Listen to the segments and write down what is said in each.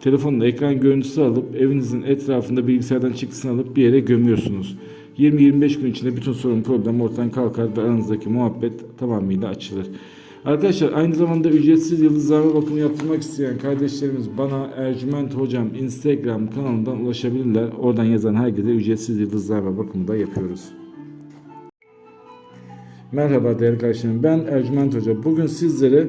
telefonla ekran görüntüsü alıp evinizin etrafında bilgisayardan çıktısını alıp bir yere gömüyorsunuz. 20-25 gün içinde bütün sorun problem ortadan kalkar ve aranızdaki muhabbet tamamıyla açılır. Arkadaşlar aynı zamanda ücretsiz yıldızlama bakımı yaptırmak isteyen kardeşlerimiz bana Ercüment Hocam Instagram kanalından ulaşabilirler. Oradan yazan herkese ücretsiz yıldızlama bakımı da yapıyoruz. Merhaba değerli kardeşlerim ben Ercüment Hoca. Bugün sizlere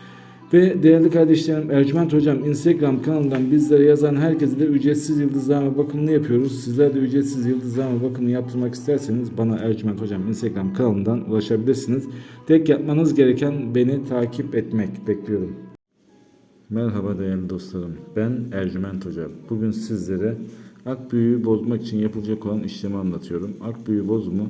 Ve değerli kardeşlerim Ercüment Hocam Instagram kanalından bizlere yazan herkese de ücretsiz yıldızlama bakımını yapıyoruz. Sizler de ücretsiz yıldızlama bakımını yaptırmak isterseniz bana Ercüment Hocam Instagram kanalından ulaşabilirsiniz. Tek yapmanız gereken beni takip etmek. Bekliyorum. Merhaba değerli dostlarım. Ben Ercüment Hoca. Bugün sizlere ak büyüğü bozmak için yapılacak olan işlemi anlatıyorum. Ak büyüğü bozumu